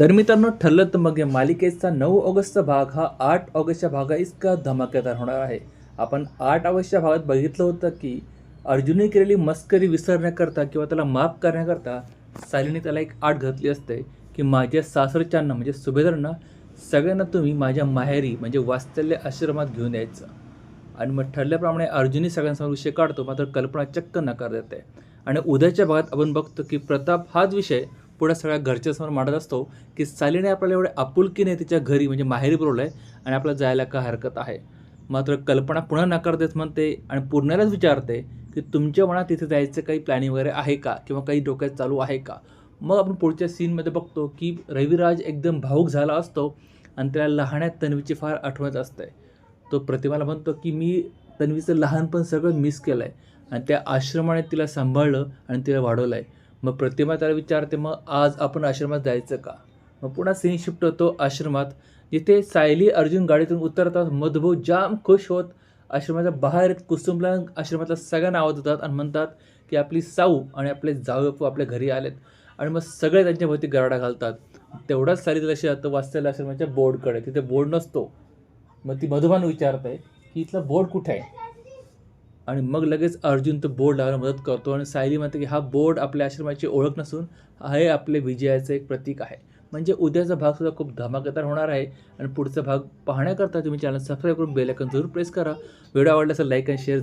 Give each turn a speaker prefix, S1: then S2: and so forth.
S1: तर मित्रांनो ठरलं तर मग या मालिकेचा नऊ ऑगस्टचा भाग हा आठ ऑगस्टच्या भागा इतका धमाकेदार होणार आहे. आपण आठ ऑगस्टच्या भागात बघितलं होतं की अर्जुनने केलेली मस्करी विसरण्याकरता किंवा त्याला माफ करण्याकरता सालीने त्याला एक आठ घातली असते की माझ्या सासरच्यांना म्हणजे सुभेदारांना सगळ्यांना तुम्ही माझ्या माहेरी म्हणजे वास्तल्य आश्रमात घेऊन यायचं. आणि मग ठरल्याप्रमाणे अर्जुनही सगळ्यांसमोर विषय काढतो मात्र कल्पना चक्क नकार देते. आणि उद्याच्या भागात आपण बघतो की प्रताप हाच विषय पुढे सगळ्या घरच्यासमोर मांडत असतो की सालीने आपल्याला एवढे आपुलकीने तिच्या घरी म्हणजे माहेरी बोलवलं आहे आणि आपल्याला जायला का हरकत आहे? मात्र कल्पना पुन्हा नकार देत म्हणते आणि पूर्णालाच विचारते की तुमच्या मनात तिथे जायचं काही प्लॅनिंग वगैरे आहे का? किंवा काही डोक्यात चालू आहे का? मग आपण पुढच्या सीनमध्ये बघतो की रविराज एकदम भाऊक झाला असतो आणि त्याला लहाण्यात तन्वीची फार आठवत असते. तो प्रतिमाला म्हणतो की मी तन्वीचं लहानपण सगळं मिस केलं आहे आणि त्या आश्रमाने तिला सांभाळलं आणि तिला वाढवलं आहे मग प्रतिमा त्याला विचारते मग आज आपण आश्रमात जायचं का? मग पुन्हा सीन शिफ्ट होतो आश्रमात. जिथे सायली अर्जुन गाडीतून उतरतात मधुभाऊ जाम खुश होत आश्रमाच्या बाहेर येत कुसुमला आश्रमातल्या सगळ्यांना आवाज होतात आणि म्हणतात की आपली साऊ आणि आपले जावपू आपल्या घरी आलेत. आणि मग सगळे त्यांच्या भोवती गराडा घालतात. तेवढाच सायली लक्ष जातं वाचलेल्या आश्रमाच्या बोर्डकडे. तिथे बोर्ड नसतो. मग ती मधुबान विचारत आहे की इथला बोर्ड कुठे आहे? आणि मग लगेच अर्जुन तो बोर्ड लावायला मदत करतो आणि सायली म्हणते की हा बोर्ड आपल्या आश्रमाची ओळख नसून हे आपले विजयाचं एक प्रतीक आहे. म्हणजे उद्याचा भाग सुद्धा खूप धमाकेदार होणार आहे आणि पुढचा भाग पाहण्याकरता तुम्ही चॅनल सबस्क्राईब करून बेल जरूर प्रेस करा. व्हिडिओ आवडला असेल लाईक आणि शेअर